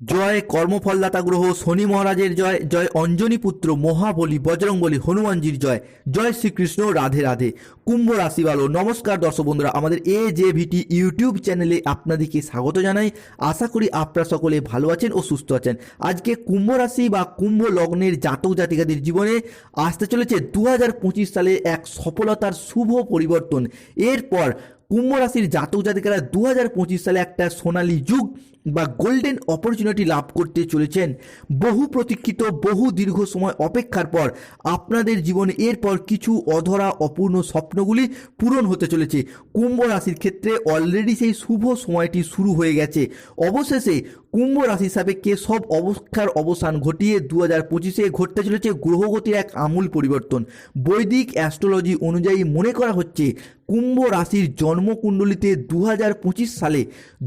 জয় কর্মফলদাতা গ্রহ শনি মহারাজের জয় জয় অঞ্জনী পুত্র মহাবলী বজরংবলী হনুমানজির জয় জয় শ্রীকৃষ্ণ রাধে রাধে। কুম্ভ রাশি ভালো নমস্কার দর্শক বন্ধুরা, আমাদের এ জে ভিটি ইউটিউব চ্যানেলে আপনাদেরকে স্বাগত জানাই। আশা করি আপনারা সকলে ভালো আছেন ও সুস্থ আছেন। আজকে কুম্ভ রাশি বা কুম্ভ লগ্নের জাতক জাতিকাদের জীবনে আসতে চলেছে দু হাজার পঁচিশ সালে এক সফলতার শুভ পরিবর্তন। এরপর কুম্ভ রাশির জাতক জাতিকারা দু হাজার পঁচিশ সালে একটা সোনালি যুগ বা গোল্ডেন অপরচুনিটি লাভ করতে চলেছেন। বহু প্রতীক্ষিত, বহু দীর্ঘ সময় অপেক্ষার পর আপনাদের জীবনে এরপর কিছু অধরা অপূর্ণ স্বপ্নগুলি পূরণ হতে চলেছে। কুম্ভ রাশির ক্ষেত্রে অলরেডি সেই শুভ সময়টি শুরু হয়ে গেছে। অবশেষে কুম্ভ রাশি সাপেক্ষে সব অবস্থার অবসান ঘটিয়ে দু হাজার পঁচিশে ঘটতে চলেছে গ্রহগতির এক আমূল পরিবর্তন। বৈদিক অ্যাস্ট্রোলজি অনুযায়ী মনে করা হচ্ছে কুম্ভ রাশির জন্মকুণ্ডলিতে দু হাজার পঁচিশ সালে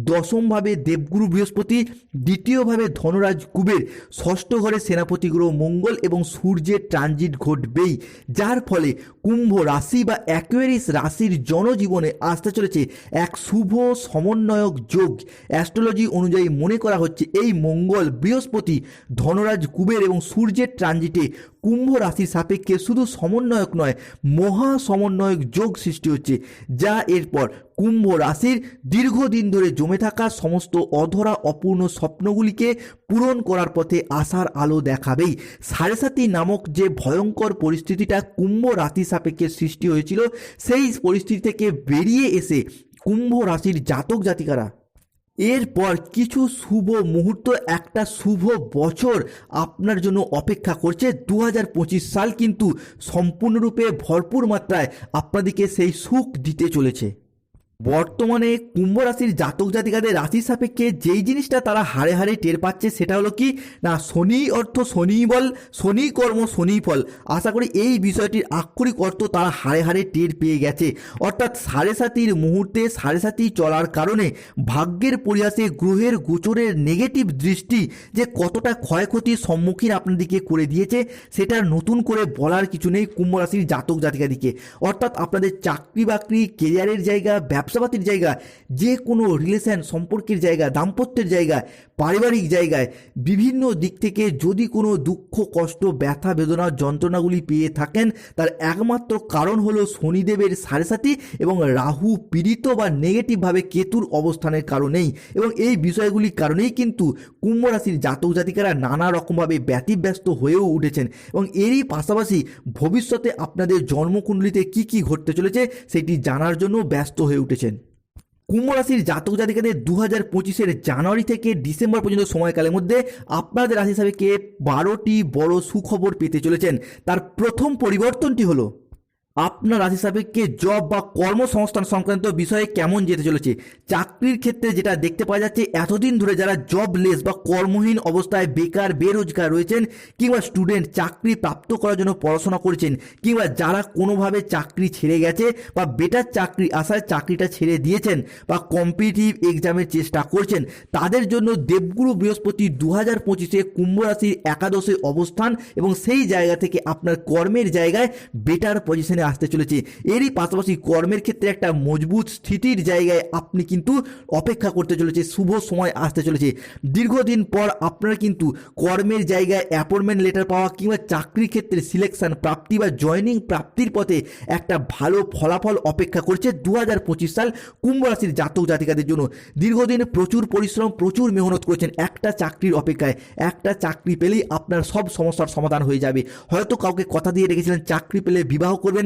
দশমভাবে দেবগুরু বৃহস্পতি, দ্বিতীয়ভাবে ধনরাজ কুবের ষষ্ঠ ঘরে সেনাপতি গ্রহ মঙ্গল এবং সূর্যের ট্রানজিট ঘটবেই, যার ফলে কুম্ভ রাশি বা অ্যাকোয়ারিস রাশির জনজীবনে আসতে চলেছে এক শুভ সমন্বয়ক যোগ। অ্যাস্ট্রোলজি অনুযায়ী মনে করা হচ্ছে। এই মঙ্গল বৃহস্পতি ধনরাজ কুবের এবং সূর্যের ট্রানজিটে কুম্ভ রাশির সাপেক্ষে শুধু সমন্বয়ক নয়, মহা সমন্বয়ক যোগ সৃষ্টি হচ্ছে, যা এরপর কুম্ভ রাশির দীর্ঘদিন ধরে জমে থাকা সমস্ত অধরা অপূর্ণ স্বপ্নগুলিকে পূরণ করার পথে আশার আলো দেখাবেই। সাড়ে সাতি নামক যে ভয়ঙ্কর পরিস্থিতিটা কুম্ভ রাশি সাপেক্ষে সৃষ্টি হয়েছিল, সেই পরিস্থিতি থেকে বেরিয়ে এসে কুম্ভ রাশির জাতক জাতিকারা এরপর কিছু শুভ মুহূর্ত, একটা শুভ বছর আপনার জন্য অপেক্ষা করছে। দু হাজার পঁচিশ সাল কিন্তু সম্পূর্ণরূপে ভরপুর মাত্রায় আপনাদেরকে সেই সুখ দিতে চলেছে। বর্তমানে কুম্ভ রাশির জাতক জাতিকাদের রাশির সাপেক্ষে যেই জিনিসটা তারা হারে হারে টের পাচ্ছে সেটা হলো কি? না, শনি অর্থ শনি বল, শনি কর্ম শনি ফল। আশা করি এই বিষয়টির আক্ষরিক অর্থ তারা হারে হারে টের পেয়ে গেছে। অর্থাৎ সাড়ে সাতির মুহূর্তে সাড়ে সাতি চলার কারণে ভাগ্যের পরিহাসে গ্রহের গোচরের নেগেটিভ দৃষ্টি যে কতটা ক্ষয়ক্ষতির সম্মুখীন আপনাদেরকে করে দিয়েছে, সেটা নতুন করে বলার কিছু নেই কুম্ভ রাশির জাতক জাতিকাদিকে। অর্থাৎ আপনাদের চাকরি বাকরি কেরিয়ারের জায়গা ব্যবসাপাতির জায়গা যে কোনো রিলেশন সম্পর্কের জায়গা, দাম্পত্যের জায়গায় পারিবারিক জায়গায়, বিভিন্ন দিক থেকে যদি কোনো দুঃখ, কষ্ট, ব্যথা, বেদনা, যন্ত্রণাগুলি পেয়ে থাকেন, তার একমাত্র কারণ হলো শনিদেবের সাড়ে সাথী এবং রাহু পীড়িত বা নেগেটিভভাবে কেতুর অবস্থানের কারণেই। এবং এই বিষয়গুলির কারণেই কিন্তু কুম্ভ রাশির জাতক জাতিকারা নানা রকমভাবে ব্যতিব্যস্ত হয়েও উঠেছেন। এবং এরই পাশাপাশি ভবিষ্যতে আপনাদের জন্মকুণ্ডলিতে কি কি ঘটতে চলেছে, সেটি জানার জন্য ব্যস্ত হয়ে উঠেছেন কুম্ভ রাশির জাতক জাতিকাদের দু হাজার পঁচিশের জানুয়ারি থেকে ডিসেম্বর পর্যন্ত সময়কালের মধ্যে আপনাদের রাশি হিসাবে কে বারোটি বড় সুখবর পেতে চলেছেন। তার প্রথম পরিবর্তনটি হলো আপনার রাশি সাপেক্ষে জব বা কর্মসংস্থান সংক্রান্ত বিষয়ে কেমন যেতে চলেছে? চাকরির ক্ষেত্রে যেটা দেখতে পাওয়া যাচ্ছে, এতদিন ধরে যারা জবলেস বা কর্মহীন অবস্থায় বেকার, বেরোজগার রয়েছেন কিংবা স্টুডেন্ট চাকরি প্রাপ্ত করার জন্য পড়াশোনা করেছেন কিংবা যারা কোনোভাবে চাকরি ছেড়ে গেছে বা বেটার চাকরি আসায় চাকরিটা ছেড়ে দিয়েছেন বা কম্পিটিটিভ এক্সামের চেষ্টা করছেন, তাদের জন্য দেবগুরু বৃহস্পতি দু হাজার পঁচিশে কুম্ভ রাশির একাদশে অবস্থান এবং সেই জায়গা থেকে আপনার কর্মের জায়গায় বেটার পজিশনে আসতে চলেছে। এরই পাশাপাশি কর্মের ক্ষেত্রে একটা মজবুত স্থিতির জায়গায় আপনি কিন্তু অপেক্ষা করতে চলেছে, শুভ সময় আসতে চলেছে। দীর্ঘদিন পর আপনার কিন্তু কর্মের জায়গায় অ্যাপয়েন্টমেন্ট লেটার পাওয়া কিংবা চাকরির ক্ষেত্রে সিলেকশন প্রাপ্তি বা জয়নিং প্রাপ্তির পথে একটা ভালো ফলাফল অপেক্ষা করছে দু হাজার পঁচিশ সাল কুম্ভ রাশির জাতক জাতিকাদের জন্য। দীর্ঘদিন প্রচুর পরিশ্রম, প্রচুর মেহনত করেছেন। একটা চাকরির অপেক্ষায় একটা চাকরি পেলেই আপনার সব সমস্যার সমাধান হয়ে যাবে। হয়তো কাউকে কথা দিয়ে রেখেছিলেন, চাকরি পেলে বিবাহ করবেন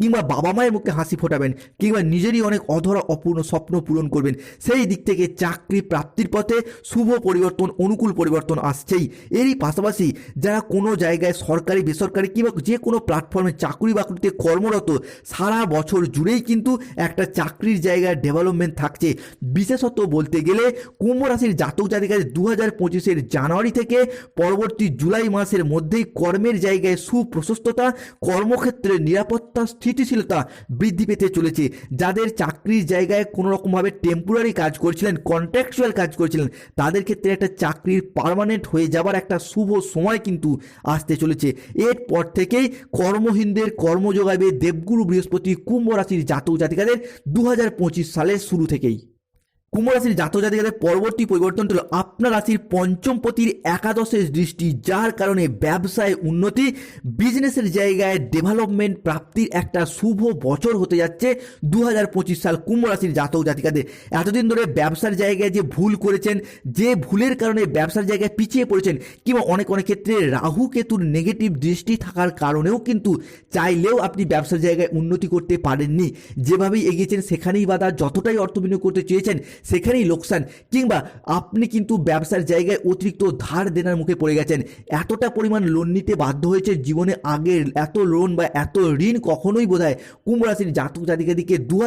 কিংবা বাবা মায়ের মুখে হাসি ফোটাবেন, কিংবা নিজেরই অনেক অধরা, অপূর্ণ স্বপ্ন পূরণ করবেন, সেই দিক থেকে চাকরি প্রাপ্তির পথে শুভ পরিবর্তন, অনুকূল পরিবর্তন আসছেই। এরই পাশাপাশি যারা কোনো জায়গায় সরকারি, বেসরকারি কিংবা যে কোনো প্ল্যাটফর্মে চাকরি বাকরিতে কর্মরত, সারা বছর জুড়েই কিন্তু একটা চাকরির জায়গায় ডেভেলপমেন্ট থাকছে। বিশেষত বলতে গেলে কুম্ভ রাশির জাতক জাতিকাদের দু হাজার পঁচিশের জানুয়ারি থেকে পরবর্তী জুলাই মাসের মধ্যেই কর্মের জায়গায় সুপ্রশস্ততা কর্মক্ষেত্রে নিরাপত্তা স্থিতিশীলতা বৃদ্ধি পেতে চলেছে। যাদের চাকরির জায়গায় কোনো রকমভাবে টেম্পোরারি কাজ করছিলেন কন্ট্রাকচুয়াল কাজ করছিলেন, তাদের ক্ষেত্রে একটা চাকরির পারমানেন্ট হয়ে যাবার একটা শুভ সময় কিন্তু আসতে চলেছে। এরপর থেকেই কর্মহীনদের কর্মযোগাবে দেবগুরু বৃহস্পতি কুম্ভ রাশির জাতক জাতিকাদের দু হাজার পঁচিশ সালের শুরু থেকেই। কুম্ভ রাশির জাতক জাতিকাদের পরবর্তী পরিবর্তনটি হলো আপনার রাশির পঞ্চম পতির একাদশের দৃষ্টি, যার কারণে ব্যবসায় উন্নতি বিজনেসের জায়গায় ডেভেলপমেন্ট প্রাপ্তির একটা শুভ বছর হতে যাচ্ছে দু হাজার পঁচিশ সাল কুম্ভ রাশির জাতক জাতিকাদের। এতদিন ধরে ব্যবসার জায়গায় যে ভুল করেছেন, যে ভুলের কারণে ব্যবসার জায়গায় পিছিয়ে পড়েছেন, কিংবা অনেক অনেক ক্ষেত্রে রাহু কেতুর নেগেটিভ দৃষ্টি থাকার কারণেও কিন্তু চাইলেও আপনি ব্যবসার জায়গায় উন্নতি করতে পারেননি। যেভাবেই এগিয়েছেন, সেখানেই বাধা যতটাই অর্থ বিনিয়োগ করতে চেয়েছেন সেখানেই লোকসান। কিংবা আপনি কিন্তু ব্যবসার জায়গায় অতিরিক্ত ধার দেনার মুখে পড়ে গেছেন। এতটা পরিমাণ লোন নিতে বাধ্য হয়েছে জীবনে আগের এত লোন বা এত ঋণ কখনোই বোধ হয় কুম্ভ রাশির জাতক জাতিকাদিকে দু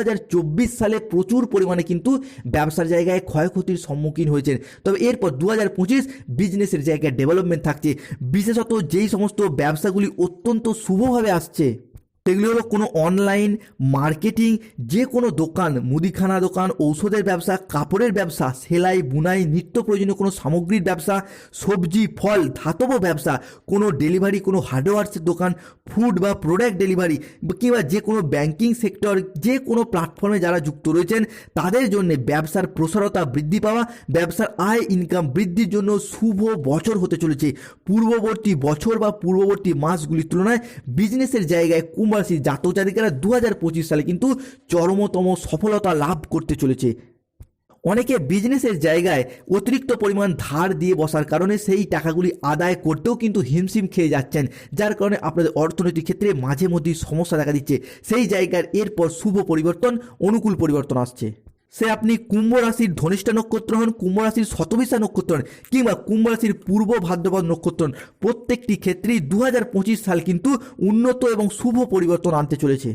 সালে প্রচুর পরিমাণে কিন্তু ব্যবসার জায়গায় ক্ষয়ক্ষতির সম্মুখীন হয়েছেন। তবে এরপর দু হাজার পঁচিশ বিজনেসের জায়গায় ডেভেলপমেন্ট থাকছে। বিশেষত যেই সমস্ত ব্যবসাগুলি অত্যন্ত শুভভাবে আসছে। সেগুলি হলো কোনো অনলাইন মার্কেটিং যে কোনো দোকান, মুদিখানা দোকান, ঔষধের ব্যবসা, কাপড়ের ব্যবসা, সেলাই, বুনাই, নিত্য প্রয়োজনীয় কোনো সামগ্রীর ব্যবসা, সবজি, ফল, ধাতব ব্যবসা, কোনো ডেলিভারি কোনো হার্ডওয়ার্সের দোকান ফুড বা প্রোডাক্ট ডেলিভারি কিংবা যে কোনো ব্যাংকিং সেক্টর যে কোনো প্ল্যাটফর্মে যারা যুক্ত রয়েছেন, তাদের জন্য ব্যবসার প্রসারতা বৃদ্ধি পাওয়া, ব্যবসার আয় ইনকাম বৃদ্ধির জন্য শুভ বছর হতে চলেছে। পূর্ববর্তী বছর বা পূর্ববর্তী মাসগুলির তুলনায় বিজনেসের জায়গায় কুম্ভ রাশির জাতক জাতিকারা দু হাজার পঁচিশ সালে কিন্তু চরমতম সফলতা লাভ করতে চলেছে। অনেকে বিজনেসের জায়গায় অতিরিক্ত পরিমাণ ধার দিয়ে বসার কারণে সেই টাকাগুলি আদায় করতেও কিন্তু হিমশিম খেয়ে যাচ্ছেন, যার কারণে আপনাদের অর্থনৈতিক ক্ষেত্রে মাঝে মধ্যেই সমস্যা দেখা দিচ্ছে। সেই জায়গার এরপর শুভ পরিবর্তন, অনুকূল পরিবর্তন আসছে। সে আপনি কুম্ভ রাশির ধনিষ্ঠা নক্ষত্র হন, কুম্ভ রাশির শতবিশা নক্ষত্র হন, কিংবা কুম্ভ রাশির পূর্ব ভাদ্রপদ নক্ষত্র হন, প্রত্যেকটি ক্ষেত্রেই দু হাজার পঁচিশ সাল কিন্তু উন্নত এবং শুভ পরিবর্তন আনতে চলেছে।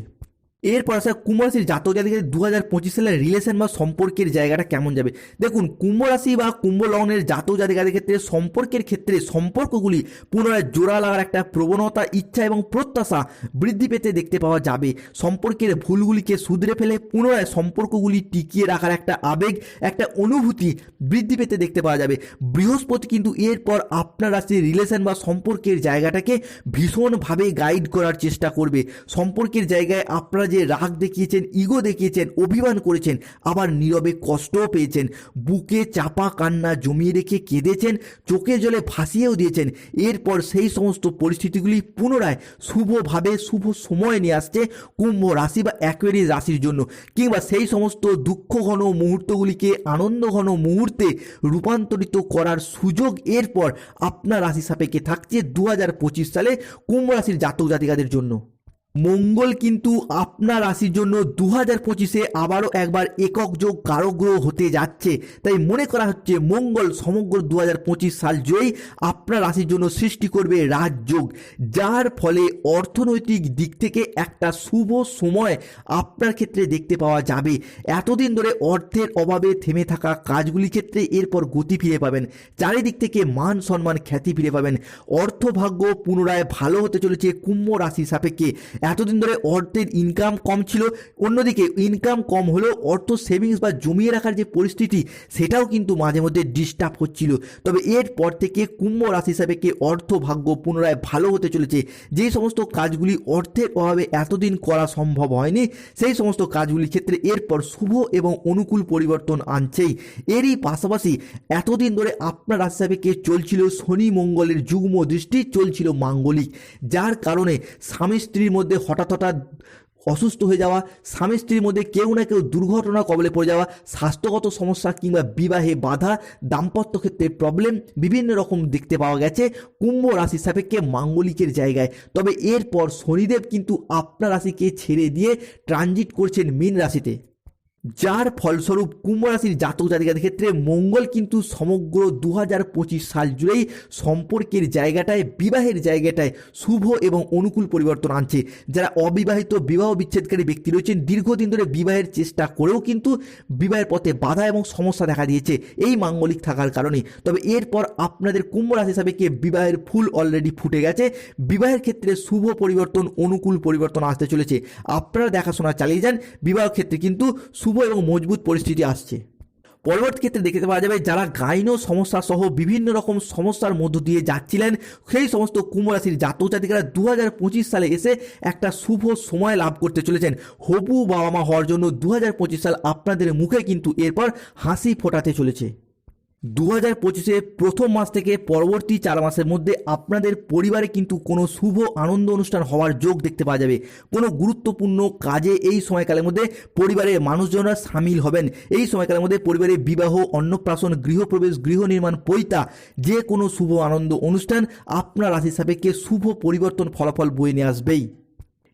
এরপর আসা কুম্ভ রাশির জাতক জাতিকাদের দু হাজার পঁচিশ সালের রিলেশন বা সম্পর্কের জায়গাটা কেমন যাবে? দেখুন, কুম্ভ রাশি বা কুম্ভ লগ্নের জাতক জাতিকাদের ক্ষেত্রে সম্পর্কের ক্ষেত্রে সম্পর্কগুলি পুনরায় জোড়া লাগার একটা প্রবণতা, ইচ্ছা এবং প্রত্যাশা বৃদ্ধি পেতে দেখতে পাওয়া যাবে। সম্পর্কের ভুলগুলিকে শুধরে ফেলে পুনরায় সম্পর্কগুলি টিকিয়ে রাখার একটা আবেগ, একটা অনুভূতি বৃদ্ধি পেতে দেখতে পাওয়া যাবে। বৃহস্পতি কিন্তু এরপর আপনার রাশির রিলেশন বা সম্পর্কের জায়গাটাকে ভীষণভাবে গাইড করার চেষ্টা করবে। সম্পর্কের জায়গায় আপনারা যে রাগ দেখিয়েছেন ইগো দেখিয়েছেন, অভিমান করেছেন, আবার নীরবে কষ্টও পেয়েছেন। বুকে চাপা কান্না জমিয়ে রেখে কেঁদেছেন চোখে জলে ভাসিয়েও দিয়েছেন। এরপর সেই সমস্ত পরিস্থিতিগুলি পুনরায় শুভভাবে শুভ সময় নিয়ে আসছে কুম্ভ রাশি বা অ্যাকোয়ারি রাশির জন্য। কিংবা সেই সমস্ত দুঃখ ঘন মুহূর্তগুলিকে আনন্দ ঘন মুহূর্তে রূপান্তরিত করার সুযোগ এরপর আপনার রাশি সাপেক্ষে থাকছে দু হাজার পঁচিশ সালে কুম্ভ রাশির জাতক জাতিকাদের জন্য। মঙ্গল কিন্তু আপনার রাশির জন্য দু হাজার পঁচিশে আবারও একবার একক যোগ কারক গ্রহ হতে যাচ্ছে। তাই মনে করা হচ্ছে মঙ্গল সমগ্র দু হাজার পঁচিশ সাল জুড়েই আপনার রাশির জন্য সৃষ্টি করবে রাজযোগ যার ফলে অর্থনৈতিক দিক থেকে একটা শুভ সময় আপনার ক্ষেত্রে দেখতে পাওয়া যাবে। এতদিন ধরে অর্থের অভাবে থেমে থাকা কাজগুলির ক্ষেত্রে এরপর গতি ফিরে পাবেন। চারিদিক থেকে মান সম্মান খ্যাতি ফিরে পাবেন। অর্থভাগ্য পুনরায় ভালো হতে চলেছে কুম্ভ রাশি সাপেক্ষে। এতদিন ধরে অর্থের ইনকাম কম ছিল, অন্যদিকে ইনকাম কম হলেও অর্থ সেভিংস বা জমিয়ে রাখার যে পরিস্থিতি, সেটাও কিন্তু মাঝে মধ্যে ডিস্টার্ব হচ্ছিল তবে এরপর থেকে কুম্ভ রাশি হিসাবে কে অর্থ ভাগ্য পুনরায় ভালো হতে চলেছে যেই সমস্ত কাজগুলি অর্থের অভাবে এতদিন করা সম্ভব হয়নি, সেই সমস্ত কাজগুলির ক্ষেত্রে এরপর শুভ এবং অনুকূল পরিবর্তন আনছেই। এরই পাশাপাশি এতদিন ধরে আপনার রাশি হিসাবে কে চলছিল শনি মঙ্গলের যুগ্ম দৃষ্টি, চলছিল মাঙ্গলিক, যার কারণে স্বামী স্ত্রীর মধ্যে হঠাৎ হঠাৎ অসুস্থ হয়ে যাওয়া, স্বামী স্ত্রীর মধ্যে কেউ না কেউ দুর্ঘটনা কবলে পড়ে যাওয়া, স্বাস্থ্যগত সমস্যা কিংবা বিবাহে বাধা, দাম্পত্য ক্ষেত্রে প্রবলেম বিভিন্ন রকম দেখতে পাওয়া গেছে। কুম্ভ রাশি সাপেক্ষে মাঙ্গলিকের জায়গায়। তবে এরপর শনিদেব কিন্তু আপনার রাশিকে ছেড়ে দিয়ে ট্রানজিট করছেন মীন রাশিতে। যার ফলস্বরূপ কুম্ভ রাশির জাতক জাতিকাদের ক্ষেত্রে মঙ্গল কিন্তু সমগ্র দু হাজার পঁচিশ সাল জুড়েই সম্পর্কের জায়গাটায়, বিবাহের জায়গাটায় শুভ এবং অনুকূল পরিবর্তন আনছে। যারা অবিবাহিত, বিবাহ বিচ্ছেদকারী ব্যক্তি রয়েছেন, দীর্ঘদিন ধরে বিবাহের চেষ্টা করেও কিন্তু বিবাহের পথে বাধা এবং সমস্যা দেখা দিয়েছে এই মাঙ্গলিক থাকার কারণে। তবে এরপর আপনাদের কুম্ভ রাশি হিসাবে কে বিবাহের ফুল অলরেডি ফুটে গেছে। বিবাহের ক্ষেত্রে শুভ পরিবর্তন, অনুকূল পরিবর্তন আসতে চলেছে। আপনারা দেখাশোনা চালিয়ে যান। বিবাহ ক্ষেত্রে কিন্তু শুভ এবং মজবুত পরিস্থিতি আসছে। পরবর্তী ক্ষেত্রে দেখতে পাওয়া যাবে যারা গাইনো সমস্যা সহ বিভিন্ন রকম সমস্যার মধ্য দিয়ে যাচ্ছিলেন, সেই সমস্ত কুম্ভ রাশির জাতক জাতিকারা দু হাজার পঁচিশ সালে এসে একটা শুভ সময় লাভ করতে চলেছেন। হবু বাবা মা হওয়ার জন্য দু হাজার পঁচিশ সাল আপনাদের মুখে কিন্তু এরপর হাসি ফোটাতে চলেছে। দু হাজার পঁচিশে প্রথম মাস থেকে পরবর্তী চার মাসের মধ্যে আপনাদের পরিবারে কিন্তু কোনো শুভ আনন্দ অনুষ্ঠান হওয়ার যোগ দেখতে পাওয়া যাবে। কোনো গুরুত্বপূর্ণ কাজে এই সময়কালের মধ্যে পরিবারের মানুষজনরা সামিল হবেন। এই সময়কালের মধ্যে পরিবারে বিবাহ, অন্নপ্রাশন, গৃহপ্রবেশ, গৃহ নির্মাণ, পৈতা, যে কোনো শুভ আনন্দ অনুষ্ঠান আপনার রাশি সাপেক্ষে শুভ পরিবর্তন ফলাফল বয়ে নিয়ে আসবেই।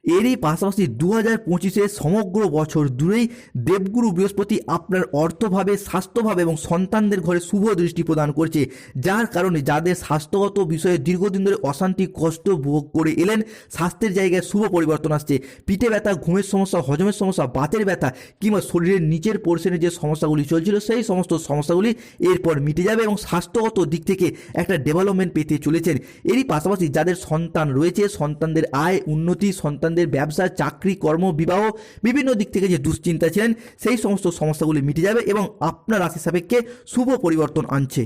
এরই পাশাপাশি দু হাজার পঁচিশে সমগ্র বছর জুড়েই দেবগুরু বৃহস্পতি আপনার অর্থভাবে, স্বাস্থ্যভাবে এবং সন্তানদের ঘরে শুভ দৃষ্টি প্রদান করছে, যার কারণে যাদের স্বাস্থ্যগত বিষয়ে দীর্ঘদিন ধরে অশান্তি, কষ্ট ভোগ করে এলেন, স্বাস্থ্যের জায়গায় শুভ পরিবর্তন আসছে। পিঠে ব্যথা, ঘুমের সমস্যা, হজমের সমস্যা, বাতের ব্যথা কিংবা শরীরের নিচের পোর্শনে যে সমস্যাগুলি চলছিল, সেই সমস্ত সমস্যাগুলি এরপর মিটে যাবে এবং স্বাস্থ্যগত দিক থেকে একটা ডেভেলপমেন্ট পেতে চলেছেন। এরই পাশাপাশি যাদের সন্তান রয়েছে, সন্তানদের আয়, উন্নতি সন্তানদের ব্যবসা, চাকরি, কর্ম, বিবাহ, বিভিন্ন দিক থেকে যে দুশ্চিন্তা ছিলেন, সেই সমস্ত সমস্যাগুলি মিটে যাবে এবং আপনার রাশি সাপেক্ষে শুভ পরিবর্তন আনছে।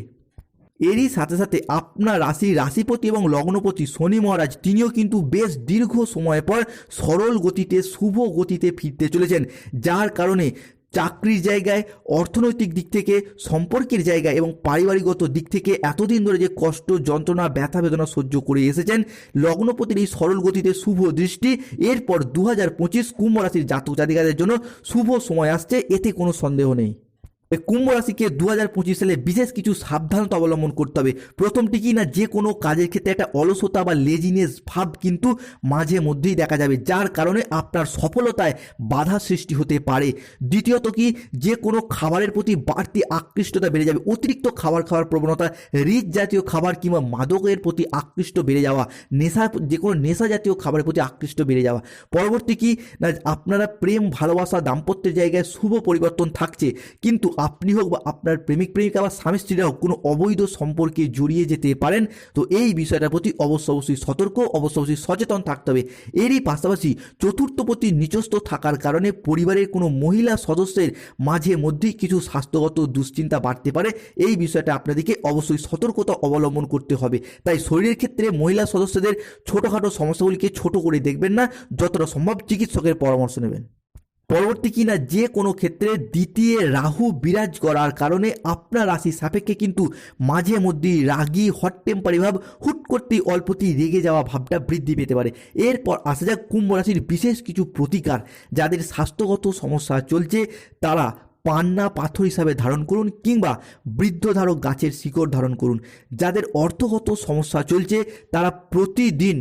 এরই সাথে সাথে আপনার রাশি রাশিপতি এবং লগ্নপতি শনি মহারাজ তিনিও কিন্তু বেশ দীর্ঘ সময় পর সরল গতিতে, শুভ গতিতে ফিরতে চলেছেন, যার কারণে চাকরির জায়গায়, অর্থনৈতিক দিক থেকে, সম্পর্কের জায়গায় এবং পারিবারিকগত দিক থেকে এতদিন ধরে যে কষ্ট, যন্ত্রণা, ব্যথা, বেদনা সহ্য করে এসেছেন, লগ্নপতির এই সরল গতিতে শুভ দৃষ্টি, এরপর দু হাজার পঁচিশ কুম্ভ রাশির জাতক জাতিকাদের জন্য শুভ সময় আসছে, এতে কোনো সন্দেহ নেই। এই কুম্ভ রাশিকে দু হাজার পঁচিশ সালে বিশেষ কিছু সাবধানতা অবলম্বন করতে হবে। প্রথমটি কি না যে কোনো কাজের ক্ষেত্রে একটা অলসতা বা লেজিনেস ভাব কিন্তু মাঝে মধ্যেই দেখা যাবে, যার কারণে আপনার সফলতায় বাধা সৃষ্টি হতে পারে। দ্বিতীয়ত কি, যে কোনো খাবারের প্রতি বাড়তি আকৃষ্টতা বেড়ে যাবে। অতিরিক্ত খাবার খাওয়ার প্রবণতা রিচ জাতীয় খাবার কিংবা মাদকের প্রতি আকৃষ্ট বেড়ে যাওয়া, নেশা, যে কোনো নেশা জাতীয় খাবারের প্রতি আকৃষ্ট বেড়ে যাওয়া। পরবর্তী কি, না আপনারা প্রেম, ভালোবাসা, দাম্পত্যের জায়গায় শুভ পরিবর্তন থাকছে, কিন্তু আপনি হোক বা আপনার প্রেমিক, প্রেমিকা বা স্বামী, স্ত্রীরা হোক, কোনো অবৈধ সম্পর্কে জড়িয়ে যেতে পারেন, তো এই বিষয়টার প্রতি অবশ্য অবশ্যই সতর্ক, অবশ্য অবশ্যই সচেতন থাকতে হবে। এরই পাশাপাশি চতুর্থ প্রতি নিচস্থ থাকার কারণে পরিবারের কোনো মহিলা সদস্যের মাঝে মধ্যেই কিছু স্বাস্থ্যগত দুশ্চিন্তা বাড়তে পারে। এই বিষয়টা আপনাদেরকে অবশ্যই সতর্কতা অবলম্বন করতে হবে। তাই শরীরের ক্ষেত্রে মহিলা সদস্যদের ছোটোখাটো সমস্যাগুলিকে ছোট করে দেখবেন না, যতটা সম্ভব চিকিৎসকের পরামর্শ নেবেন। পরবর্তী কিনা যে কোনো ক্ষেত্রে দ্বিতীয় রাহু বিরাজ করার কারণে আপনার রাশি সাপেক্ষে কিন্তু মাঝে মধ্যেই রাগী হট টেম্পারি ভাব হুট করতেই অল্পতেই রেগে যাওয়া ভাবটা বৃদ্ধি পেতে পারে। এরপর আসা যাক কুম্ভ রাশির বিশেষ কিছু প্রতিকার যাদের স্বাস্থ্যগত সমস্যা চলছে, তারা পান্না পাথর হিসাবে ধারণ করুন কিংবা বৃদ্ধধারক গাছের শিকড় ধারণ করুন। যাদের অর্থগত সমস্যা চলছে, তারা প্রতিদিন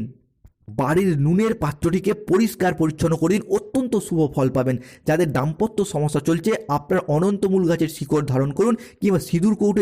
বাড়ির নুনের পাত্রটিকে পরিষ্কার পরিচ্ছন্ন করে দিন অত্যন্ত শুভ ফল পাবেন। যাদের দাম্পত্য সমস্যা চলছে, আপনার অনন্তমূল গাছের শিকড় ধারণ করুন কিংবা সিঁদুর কৌটো